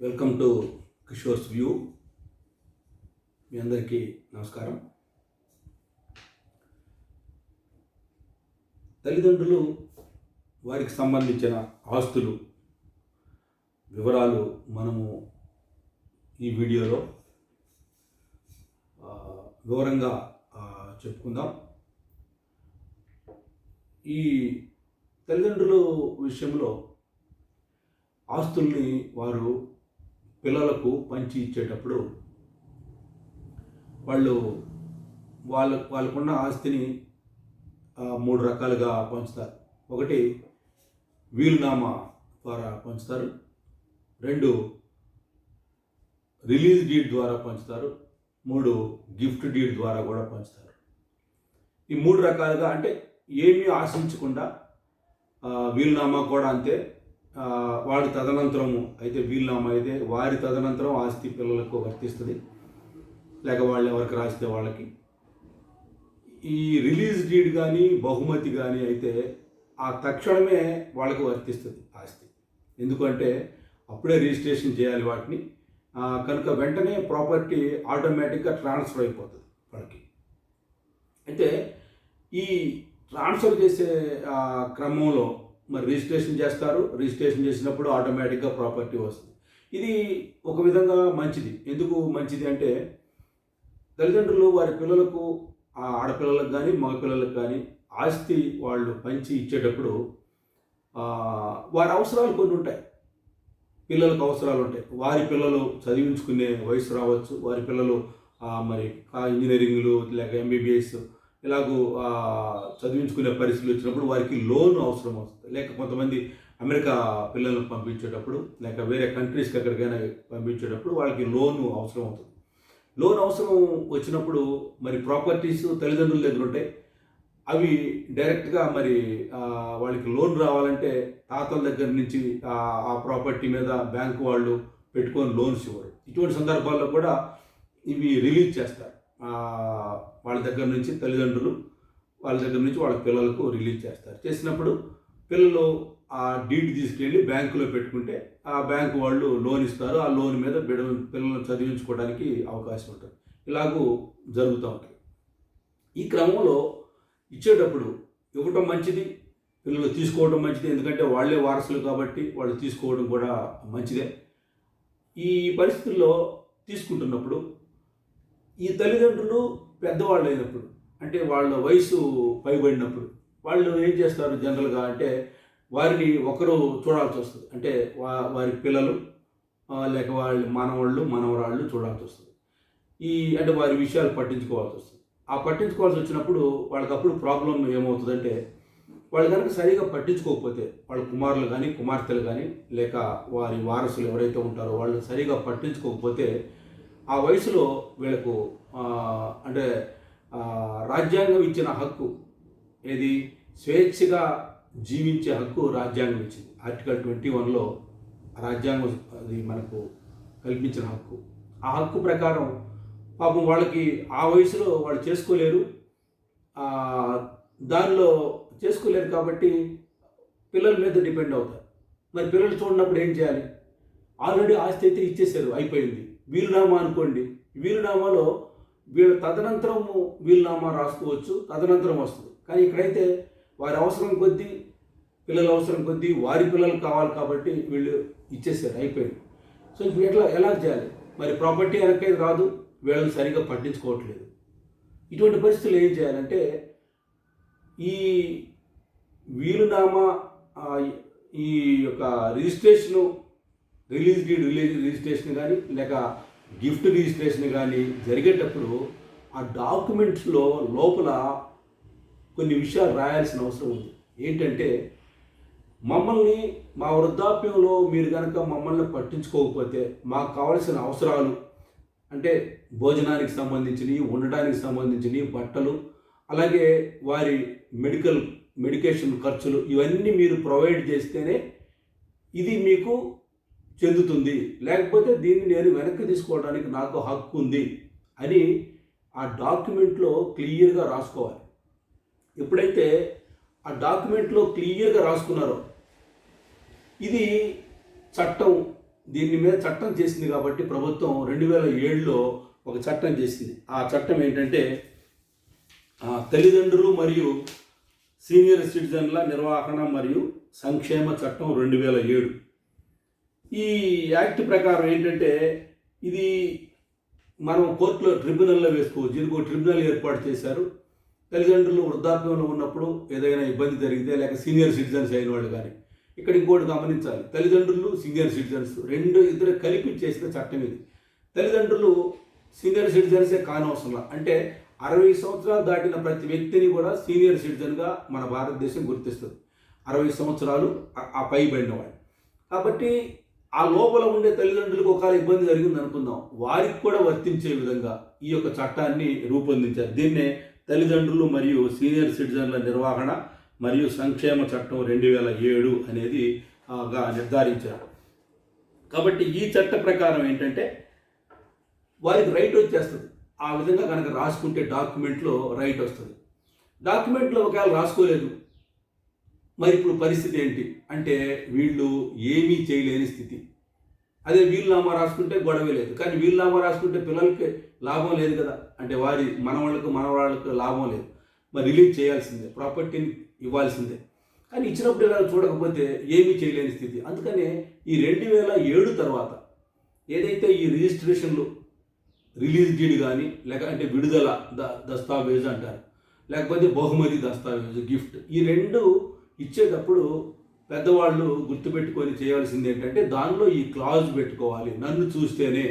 Welcome to Kishore's view. మీ అందరికీ నమస్కారం. తల్లిదండ్రులు వారికి సంబంధించిన ఆస్తులు వివరాలు మనము ఈ వీడియోలో వివరంగా చెప్పుకుందాం. ఈ తల్లిదండ్రుల విషయంలో ఆస్తుల్ని వారు పిల్లలకు పంచి ఇచ్చేటప్పుడు వాళ్ళు వాళ్ళ వాళ్ళకున్న ఆస్తిని మూడు రకాలుగా పంచుతారు. ఒకటి వీలునామా ద్వారా పంచుతారు. రెండు రిలీజ్ డీడ్ ద్వారా పంచుతారు. మూడు గిఫ్ట్ డీడ్ ద్వారా కూడా పంచుతారు. ఈ మూడు రకాలుగా అంటే ఏమీ ఆశించకుండా వీలునామా కూడా అంతే. వాడి తదనంతరము అయితే వీలునామా అయితే వారి తదనంతరం ఆస్తి పిల్లలకు వర్తిస్తుంది. లేక వాళ్ళు ఎవరికి రాస్తే వాళ్ళకి. ఈ రిలీజ్ డీడ్ కానీ బహుమతి కానీ అయితే ఆ తక్షణమే వాళ్ళకి వర్తిస్తుంది ఆస్తి. ఎందుకంటే అప్పుడే రిజిస్ట్రేషన్ చేయాలి వాటిని. కనుక వెంటనే ప్రాపర్టీ ఆటోమేటిక్గా ట్రాన్స్ఫర్ అయిపోతుంది వాళ్ళకి. అయితే ఈ ట్రాన్స్ఫర్ చేసే క్రమంలో మరి రిజిస్ట్రేషన్ చేస్తారు. రిజిస్ట్రేషన్ చేసినప్పుడు ఆటోమేటిక్గా ప్రాపర్టీ వస్తుంది. ఇది ఒక విధంగా మంచిది. ఎందుకు మంచిది అంటే తల్లిదండ్రులు వారి పిల్లలకు ఆ ఆడపిల్లలకు కానీ మగపిల్లలకు కానీ ఆస్తి వాళ్ళు పంచి ఇచ్చేటప్పుడు వారి అవసరాలు కొన్ని ఉంటాయి. పిల్లలకు అవసరాలు ఉంటాయి. వారి పిల్లలు చదివించుకునే వయసు రావచ్చు. వారి పిల్లలు మరి ఆ ఇంజనీరింగ్లు లేక ఎంబీబీఎస్ ఇలాగూ చదివించుకునే పరిస్థితులు వచ్చినప్పుడు వారికి లోన్ అవసరం వస్తుంది. లేక కొంతమంది అమెరికా పిల్లలను పంపించేటప్పుడు లేక వేరే కంట్రీస్కి ఎక్కడికైనా పంపించేటప్పుడు వాళ్ళకి లోన్ అవసరం అవుతుంది. లోన్ అవసరం వచ్చినప్పుడు మరి ప్రాపర్టీస్ తల్లిదండ్రుల దగ్గర ఉంటాయి అవి డైరెక్ట్గా మరి వాళ్ళకి లోన్ రావాలంటే తాతల దగ్గర నుంచి ఆ, ప్రాపర్టీ మీద బ్యాంకు వాళ్ళు పెట్టుకొని లోన్స్ ఇవ్వరు. ఇటువంటి సందర్భాల్లో కూడా ఇవి రిలీజ్ చేస్తారు. వాళ్ళ దగ్గర నుంచి తల్లిదండ్రులు వాళ్ళ దగ్గర నుంచి వాళ్ళ పిల్లలకు రిలీజ్ చేస్తారు. చేసినప్పుడు పిల్లలు ఆ డీడ్ తీసుకెళ్ళి బ్యాంకులో పెట్టుకుంటే ఆ బ్యాంకు వాళ్ళు లోన్ ఇస్తారు. ఆ లోన్ మీద బిడ పిల్లలను చదివించుకోవడానికి అవకాశం ఉంటుంది. ఇలాగూ జరుగుతూ ఉంటుంది ఈ క్రమంలో ఇచ్చేటప్పుడు ఇవ్వటం మంచిది పిల్లలు తీసుకోవడం మంచిది ఎందుకంటే వాళ్ళే వారసులు కాబట్టి వాళ్ళు తీసుకోవడం కూడా మంచిదే. ఈ పరిస్థితుల్లో తీసుకుంటున్నప్పుడు ఈ తల్లిదండ్రులు పెద్దవాళ్ళు అయినప్పుడు అంటే వాళ్ళ వయసు పైబడినప్పుడు వాళ్ళు ఏం చేస్తారు జనరల్గా అంటే వారిని ఒకరు చూడాల్సి వస్తుంది. అంటే వా వారి పిల్లలు లేక వాళ్ళ మనవాళ్ళు మనవరాళ్ళు చూడాల్సి వస్తుంది. ఈ అంటే వారి విషయాలు పట్టించుకోవాల్సి వస్తుంది. ఆ పట్టించుకోవాల్సి వచ్చినప్పుడు వాళ్ళకి అప్పుడు ప్రాబ్లం ఏమవుతుందంటే వాళ్ళు కనుక సరిగా పట్టించుకోకపోతే వాళ్ళ కుమారులు కానీ కుమార్తెలు కానీ లేక వారి వారసులు ఎవరైతే ఉంటారో వాళ్ళు సరిగా పట్టించుకోకపోతే ఆ వయసులో వీళ్ళకు అంటే రాజ్యాంగం ఇచ్చిన హక్కు ఏది? స్వేచ్ఛగా జీవించే హక్కు రాజ్యాంగం ఇచ్చింది. ఆర్టికల్ ట్వంటీ వన్లో రాజ్యాంగం అది మనకు కల్పించిన హక్కు. ఆ హక్కు ప్రకారం పాపం వాళ్ళకి ఆ వయసులో వాళ్ళు చేసుకోలేరు. దానిలో చేసుకోలేరు కాబట్టి పిల్లల మీద డిపెండ్ అవుతారు. మరి పిల్లలు చూడనప్పుడు ఏం చేయాలి? ఆల్రెడీ ఆస్తి అయితే ఇచ్చేసారు అయిపోయింది. వీలునామా అనుకోండి. వీలునామాలో వీళ్ళ తదనంతరము వీలునామా రాసుకోవచ్చు తదనంతరం వస్తుంది. కానీ ఇక్కడైతే వారి అవసరం కొద్దీ పిల్లల అవసరం కొద్దీ వారి పిల్లలు కావాలి కాబట్టి వీళ్ళు ఇచ్చేసారు అయిపోయింది. సో ఇప్పుడు ఎట్లా ఎలా చేయాలి? మరి ప్రాపర్టీ వెనక్కేది రాదు వీళ్ళని సరిగ్గా పట్టించుకోవట్లేదు. ఇటువంటి పరిస్థితులు ఏం చేయాలంటే ఈ వీలునామా ఈ యొక్క registration release deed release registration కానీ లేక గిఫ్ట్ రిజిస్ట్రేషన్ కానీ జరిగేటప్పుడు ఆ డాక్యుమెంట్స్లో లోపల కొన్ని విషయాలు రాయాల్సిన అవసరం ఉంది. ఏంటంటే మమ్మల్ని మా వృద్ధాప్యంలో మీరు కనుక మమ్మల్ని పట్టించుకోకపోతే మాకు కావలసిన అవసరాలు అంటే భోజనానికి సంబంధించినవి ఉండడానికి సంబంధించినవి బట్టలు అలాగే వారి మెడికల్ మెడికేషన్ ఖర్చులు ఇవన్నీ మీరు ప్రొవైడ్ చేస్తేనే ఇది మీకు చెందుతుంది. లేకపోతే దీన్ని నేను వెనక్కి తీసుకోవడానికి నాకు హక్కు ఉంది అని ఆ డాక్యుమెంట్లో క్లియర్గా రాసుకోవాలి. ఎప్పుడైతే ఆ డాక్యుమెంట్లో క్లియర్గా రాసుకున్నారో ఇది చట్టం దీని మీద చట్టం చేసింది కాబట్టి ప్రభుత్వం రెండు వేల ఏడులో ఒక చట్టం చేసింది. ఆ చట్టం ఏంటంటే ఆ, తల్లిదండ్రులు మరియు సీనియర్ సిటిజన్ల నిర్వహణ మరియు సంక్షేమ చట్టం రెండు వేల ఏడు. ఈ యాక్ట్ ప్రకారం ఏంటంటే ఇది మనం కోర్టులో ట్రిబ్యునల్లో వేసుకోవచ్చు. దీనికి ఒక ట్రిబ్యునల్ ఏర్పాటు చేశారు. తల్లిదండ్రులు వృద్ధాప్యంలో ఉన్నప్పుడు ఏదైనా ఇబ్బంది జరిగితే లేక సీనియర్ సిటిజన్స్ అయిన వాళ్ళు కానీ ఇక్కడ ఇంకోటి గమనించాలి. తల్లిదండ్రులు సీనియర్ సిటిజన్స్ రెండు ఇద్దరు కలిపి చేసిన చట్టం ఇది. తల్లిదండ్రులు సీనియర్ సిటిజన్సే కానవసరంలా అంటే అరవై సంవత్సరాలు దాటిన ప్రతి వ్యక్తిని కూడా సీనియర్ సిటిజన్గా మన భారతదేశం గుర్తిస్తుంది. అరవై సంవత్సరాలు ఆ- ఆ కాబట్టి ఆ లోపల ఉండే తల్లిదండ్రులకు ఒకవేళ ఇబ్బంది జరిగింది అనుకుందాం వారికి కూడా వర్తించే విధంగా ఈ యొక్క చట్టాన్ని రూపొందించారు. దీన్నే తల్లిదండ్రులు మరియు సీనియర్ సిటిజన్ల నిర్వహణ మరియు సంక్షేమ చట్టం రెండు వేల ఏడు అనేది నిర్ధారించారు. కాబట్టి ఈ చట్ట ప్రకారం ఏంటంటే వారికి రైట్ వచ్చేస్తుంది. ఆ విధంగా కనుక రాసుకుంటే డాక్యుమెంట్లో రైట్ వస్తుంది. డాక్యుమెంట్లో ఒకవేళ రాసుకోలేదు మరి ఇప్పుడు పరిస్థితి ఏంటి? అంటే వీళ్ళు ఏమీ చేయలేని స్థితి. అదే వీలునామా రాసుకుంటే గొడవ లేదు. కానీ వీలునామా రాసుకుంటే పిల్లలకి లాభం లేదు కదా. అంటే వారి మనవాళ్ళకు మనవాళ్ళకు లాభం లేదు. మరి రిలీజ్ చేయాల్సిందే ప్రాపర్టీని ఇవ్వాల్సిందే. కానీ ఇచ్చినప్పుడు ఇలా చూడకపోతే ఏమీ చేయలేని స్థితి. అందుకనే ఈ రెండు వేల ఏడు తర్వాత ఏదైతే ఈ రిజిస్ట్రేషన్లు రిలీజ్ డీడ్ కానీ లేక అంటే విడుదల ద దస్తావేజ్ అంటారు లేకపోతే బహుమతి దస్తావేజ్ గిఫ్ట్ ఈ రెండు ఇచ్చేటప్పుడు పెద్దవాళ్ళు గుర్తుపెట్టుకొని చేయాల్సింది ఏంటంటే దానిలో ఈ క్లాజ్ పెట్టుకోవాలి. నన్ను చూస్తేనే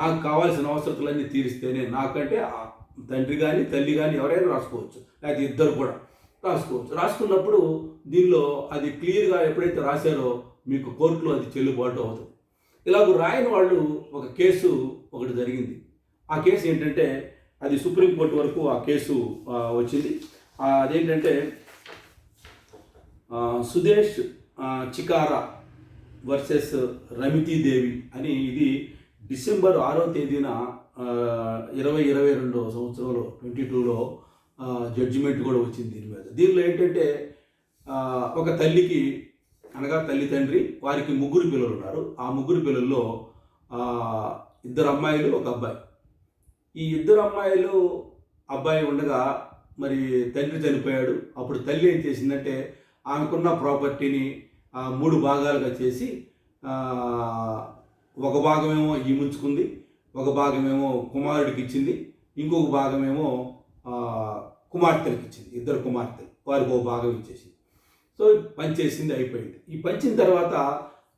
నాకు కావాల్సిన అవసరతలన్నీ తీరిస్తేనే నాకంటే తండ్రి కానీ తల్లి కానీ ఎవరైనా రాసుకోవచ్చు. లేకపోతే ఇద్దరు కూడా రాసుకోవచ్చు. రాసుకున్నప్పుడు దీనిలో అది క్లియర్గా ఎప్పుడైతే రాశారో మీకు కోర్టులో అది చెల్లుబాటు అవుతుంది. ఇలాగ రాయని వాళ్ళు ఒక కేసు ఒకటి జరిగింది. ఆ కేసు ఏంటంటే అది సుప్రీంకోర్టు వరకు ఆ కేసు వచ్చింది. అదేంటంటే సుదేశ్ చికారా వర్సెస్ రమితీదేవి అని ఇది డిసెంబర్ ఆరో తేదీన ఇరవై ఇరవై రెండో సంవత్సరంలో ట్వంటీ టూలో జడ్జిమెంట్ కూడా వచ్చింది దీని మీద. దీనిలో ఏంటంటే ఒక తల్లికి అనగా తల్లి తండ్రి వారికి ముగ్గురు పిల్లలు ఉన్నారు. ఆ ముగ్గురు పిల్లల్లో ఇద్దరు అమ్మాయిలు ఒక అబ్బాయి. ఈ ఇద్దరు అమ్మాయిలు అబ్బాయి ఉండగా మరి తండ్రి చనిపోయాడు. అప్పుడు తల్లి ఏం చేసిందంటే ఆమెకున్న ప్రాపర్టీని మూడు భాగాలుగా చేసి ఒక భాగమేమో ఈముంచుకుంది ఒక భాగమేమో కుమారుడికి ఇచ్చింది ఇంకొక భాగమేమో కుమార్తెలకు ఇచ్చింది ఇద్దరు కుమార్తెలు వారికి ఒక భాగం ఇచ్చేసింది. సో పంచేసింది అయిపోయింది. ఈ పంచిన తర్వాత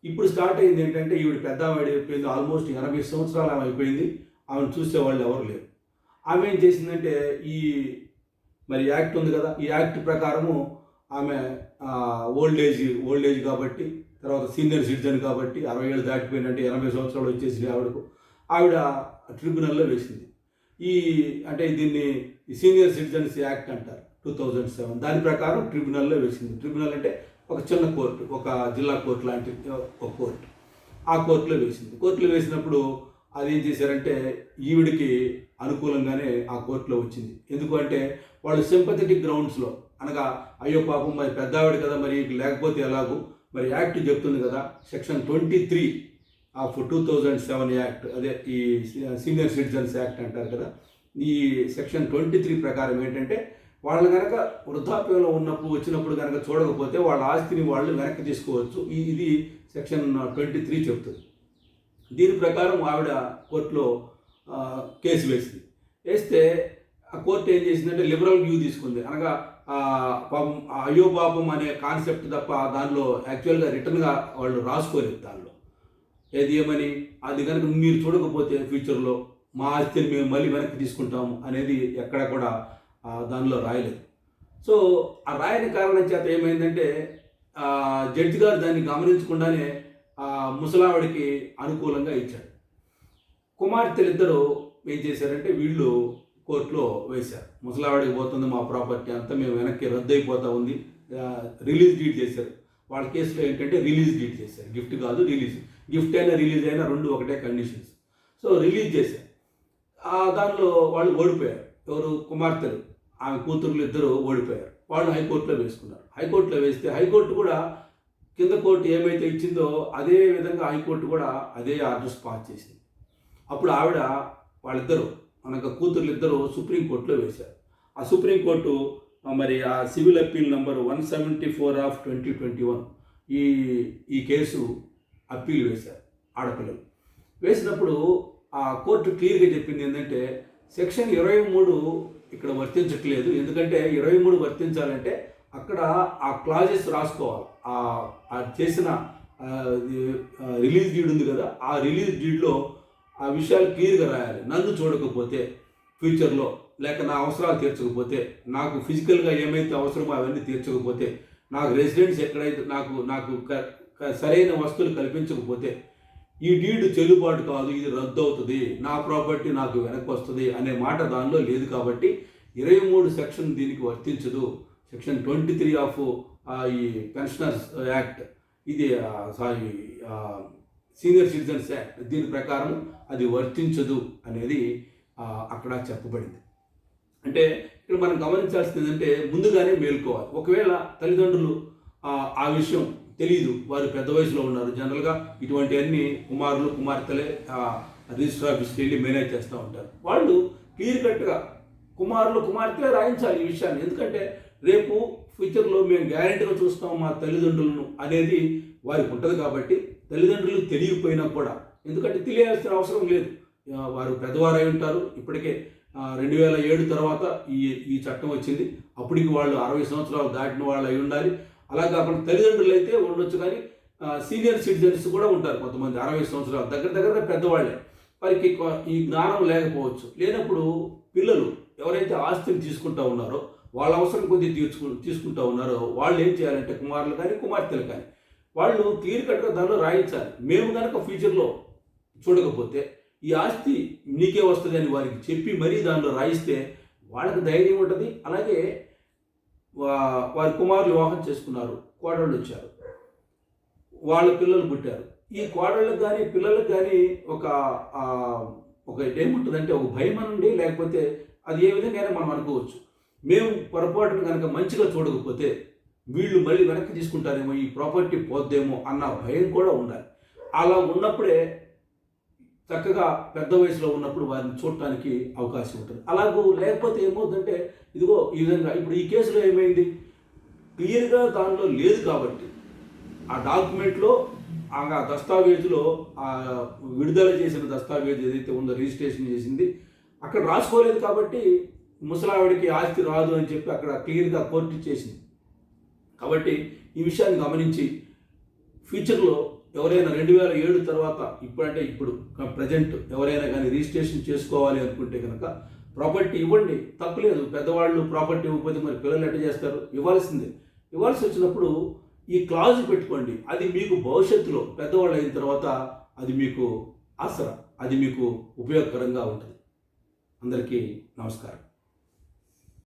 ఇప్పుడు స్టార్ట్ అయింది ఏంటంటే ఈవిడ పెద్ద ఆవిడ అయిపోయింది ఆల్మోస్ట్ ఎనభై సంవత్సరాలు ఆమె అయిపోయింది ఆమెను చూసే వాళ్ళు ఎవరు లేరు. ఆమె ఏం చేసిందంటే ఈ మరి యాక్ట్ ఉంది కదా ఈ యాక్ట్ ప్రకారము ఆమె ఓల్డ్ ఏజ్ ఓల్డ్ ఏజ్ కాబట్టి తర్వాత సీనియర్ సిటిజన్ కాబట్టి అరవై ఏళ్ళు దాటిపోయినంటే ఎనభై సంవత్సరాలు వచ్చేసి ఆవిడకు. ఆవిడ ట్రిబ్యునల్లో వేసింది. ఈ అంటే దీన్ని సీనియర్ సిటిజన్స్ యాక్ట్ అంటారు టూ థౌజండ్ సెవెన్ దాని ప్రకారం ట్రిబ్యునల్లో వేసింది. ట్రిబ్యునల్ అంటే ఒక చిన్న కోర్టు ఒక జిల్లా కోర్టు లాంటి ఒక కోర్టు. ఆ కోర్టులో వేసింది. కోర్టులో వేసినప్పుడు అది ఏం చేశారంటే ఈవిడికి అనుకూలంగానే ఆ కోర్టులో వచ్చింది. ఎందుకంటే వాళ్ళు సింపథెటిక్ గ్రౌండ్స్లో అనగా అయ్యో పాపం మరి పెద్దావిడ కదా మరి లేకపోతే ఎలాగూ? మరి యాక్ట్ చెప్తుంది కదా section twenty three of two thousand seven act అదే ఈ సీనియర్ సిటిజన్స్ యాక్ట్ అంటారు కదా ఈ సెక్షన్ ట్వంటీ త్రీ ప్రకారం ఏంటంటే వాళ్ళు కనుక వృద్ధాప్యంలో ఉన్నప్పుడు వచ్చినప్పుడు కనుక చూడకపోతే వాళ్ళ ఆస్తిని వాళ్ళు వెనక్కి తీసుకోవచ్చు. ఇది సెక్షన్ ట్వంటీ త్రీ చెప్తుంది. దీని ప్రకారం ఆవిడ కోర్టులో కేసు వేసింది. వేస్తే ఆ కోర్టు ఏం చేసిందంటే లిబరల్ వ్యూ తీసుకుంది. అనగా పాపం అయ్యో పాపం అనే కాన్సెప్ట్ తప్ప దానిలో యాక్చువల్గా రిటర్న్గా వాళ్ళు రాసుకోలేదు దానిలో. ఏది ఏమని? అది కనుక మీరు చూడకపోతే ఫ్యూచర్లో మా ఆస్తిని మేము మళ్ళీ వెనక్కి తీసుకుంటాము అనేది ఎక్కడ కూడా దానిలో రాయలేదు. సో ఆ రాయని కారణం చేత ఏమైందంటే జడ్జ్ జడ్జి గారు దాన్ని గమనించకుండానే ఆ ముసలావిడికి అనుకూలంగా ఇచ్చాడు. కుమార్తెలిద్దరూ ఏం చేశారంటే వీళ్ళు కోర్టులో వేశారు. ముసలావాడికి పోతుంది మా ప్రాపర్టీ అంతా మేము వెనక్కి రద్దు అయిపోతా ఉంది రిలీజ్ డీట్ చేశారు. వాళ్ళ కేసులో ఏంటంటే రిలీజ్ డీట్ చేశారు. గిఫ్ట్ కాదు రిలీజ్. గిఫ్ట్ అయినా రిలీజ్ అయినా రెండు ఒకటే కండిషన్స్. సో రిలీజ్ చేశారు. ఆ దానిలో వాళ్ళు ఓడిపోయారు. ఎవరు? కుమార్తెలు. ఆమె కూతురులు ఇద్దరు ఓడిపోయారు. వాళ్ళు హైకోర్టులో వేసుకున్నారు. హైకోర్టులో వేస్తే హైకోర్టు కూడా కింద కోర్టు ఏమైతే ఇచ్చిందో అదే విధంగా హైకోర్టు కూడా అదే ఆర్డర్స్ పాస్ చేసింది. అప్పుడు ఆవిడ వాళ్ళిద్దరూ మనకు కూతుర్లు ఇద్దరు సుప్రీంకోర్టులో వేశారు. ఆ సుప్రీంకోర్టు మరి ఆ civil appeal number one seventy four of twenty twenty one ఈ ఈ కేసు అప్పీల్ వేశారు ఆడపిల్లలు. వేసినప్పుడు ఆ కోర్టు క్లియర్గా చెప్పింది ఏంటంటే సెక్షన్ ఇరవై మూడు ఇక్కడ వర్తించట్లేదు. ఎందుకంటే ఇరవై మూడు వర్తించాలంటే అక్కడ ఆ క్లాజెస్ రాసుకోవాలి. ఆ చేసిన రిలీజ్ డీడ్ ఉంది కదా ఆ రిలీజ్ డీడ్లో ఆ విషయాలు క్లియర్గా రాయాలి. నన్ను చూడకపోతే ఫ్యూచర్లో లేక నా అవసరాలు తీర్చకపోతే నాకు ఫిజికల్గా ఏమైతే అవసరమో అవన్నీ తీర్చకపోతే నాకు రెసిడెన్స్ ఎక్కడైతే నాకు నాకు క- సరైన వస్తువులు కల్పించకపోతే ఈ డీడ్ చెల్లుబాటు కాదు ఇది రద్దు అవుతుంది నా ప్రాపర్టీ నాకు వెనక్కి వస్తుంది అనే మాట దానిలో లేదు కాబట్టి ఇరవై మూడు సెక్షన్ దీనికి వర్తించదు. సెక్షన్ ట్వంటీ త్రీ ఆఫ్ ఈ పెన్షనర్స్ యాక్ట్ ఇది సారీ సీనియర్ సిటిజన్స్ యాక్ట్ దీని ప్రకారం అది వర్తించదు అనేది అక్కడ చెప్పబడింది. అంటే ఇక్కడ మనం గమనించాల్సింది ఏంటంటే ముందుగానే మేల్కోవాలి. ఒకవేళ తల్లిదండ్రులు ఆ, విషయం తెలియదు వారు పెద్ద వయసులో ఉన్నారు జనరల్గా ఇటువంటివన్నీ కుమారులు కుమార్తెలే రిజిస్టర్ ఆఫీస్కి వెళ్ళి మేనేజ్ చేస్తూ ఉంటారు. వాళ్ళు క్లియర్ కట్గా కుమారులు కుమార్తెలే రాయించాలి ఈ విషయాన్ని. ఎందుకంటే రేపు ఫ్యూచర్లో మేము గ్యారెంటీగా చూస్తాం మా తల్లిదండ్రులను అనేది వారికి ఉంటుంది కాబట్టి తల్లిదండ్రులు తెలియకపోయినా కూడా ఎందుకంటే తెలియాల్సిన అవసరం లేదు. వారు పెద్దవారు అయి ఉంటారు. ఇప్పటికే రెండు వేల ఏడు తర్వాత ఈ ఈ చట్టం వచ్చింది. అప్పటికి వాళ్ళు అరవై సంవత్సరాలు దాటిన వాళ్ళు అయి ఉండాలి. అలా కాకుండా తల్లిదండ్రులు అయితే ఉండొచ్చు కానీ సీనియర్ సిటిజన్స్ కూడా ఉంటారు కొంతమంది అరవై సంవత్సరాలు. దగ్గర దగ్గర పెద్దవాళ్ళే. వారికి ఈ జ్ఞానం లేకపోవచ్చు. లేనప్పుడు పిల్లలు ఎవరైతే ఆస్తిని తీసుకుంటా ఉన్నారో వాళ్ళ అవసరం కొద్దీ తీర్చుకు తీసుకుంటా ఉన్నారో వాళ్ళు ఏం చేయాలంటే కుమారులు కానీ కుమార్తెలు కానీ వాళ్ళు క్లియర్ కట్గా దానిలో రాయించాలి. మేము కనుక ఫ్యూచర్లో చూడకపోతే ఈ ఆస్తి నీకే వస్తుంది అని వారికి చెప్పి మరీ దానిలో రాయిస్తే వాళ్ళకి ధైర్యం ఉంటుంది. అలాగే వారి కుమారులు వివాహం చేసుకున్నారు. కోడళ్ళు వచ్చారు. వాళ్ళ పిల్లలు పుట్టారు. ఈ కోడళ్ళకి కానీ పిల్లలకు కానీ ఒక ఆ, ఒక ఏముంటుందంటే ఒక భయం అనండి లేకపోతే అది ఏ విధంగా మనం అనుకోవచ్చు. మేము పొరపాటును కనుక మంచిగా చూడకపోతే వీళ్ళు మళ్ళీ వెనక్కి తీసుకుంటారేమో ఈ ప్రాపర్టీ పోద్దేమో అన్న భయం కూడా ఉండాలి. అలా ఉన్నప్పుడే చక్కగా పెద్ద వయసులో ఉన్నప్పుడు వారిని చూడటానికి అవకాశం ఉంటుంది. అలాగూ లేకపోతే ఏమవుతుందంటే ఇదిగో ఈ విధంగా ఇప్పుడు ఈ కేసులో ఏమైంది? క్లియర్గా దానిలో లేదు కాబట్టి ఆ డాక్యుమెంట్లో ఆ దస్తావేజులో ఆ విడుదల చేసిన దస్తావేజ్ ఏదైతే ఉందో రిజిస్ట్రేషన్ చేసింది అక్కడ రాసుకోలేదు కాబట్టి ముసలావిడికి ఆస్తి రాదు అని చెప్పి అక్కడ క్లియర్గా కోర్టు ఇచ్చేసింది. కాబట్టి ఈ విషయాన్ని గమనించి ఫ్యూచర్లో ఎవరైనా రెండు వేల ఏడు తర్వాత ఇప్పుడంటే ఇప్పుడు ప్రజెంట్ ఎవరైనా కానీ రిజిస్ట్రేషన్ చేసుకోవాలి అనుకుంటే కనుక ప్రాపర్టీ ఇవ్వండి. తప్పులేదు పెద్దవాళ్ళు ప్రాపర్టీ ఇవ్వకపోతే మరి పిల్లలు ఎట్ట చేస్తారు? ఇవ్వాల్సిందే. ఇవ్వాల్సి వచ్చినప్పుడు ఈ క్లాజ్ పెట్టుకోండి. అది మీకు భవిష్యత్తులో పెద్దవాళ్ళు అయిన తర్వాత అది మీకు ఆసరా అది మీకు ఉపయోగకరంగా ఉంటుంది. అందరికీ నమస్కారం.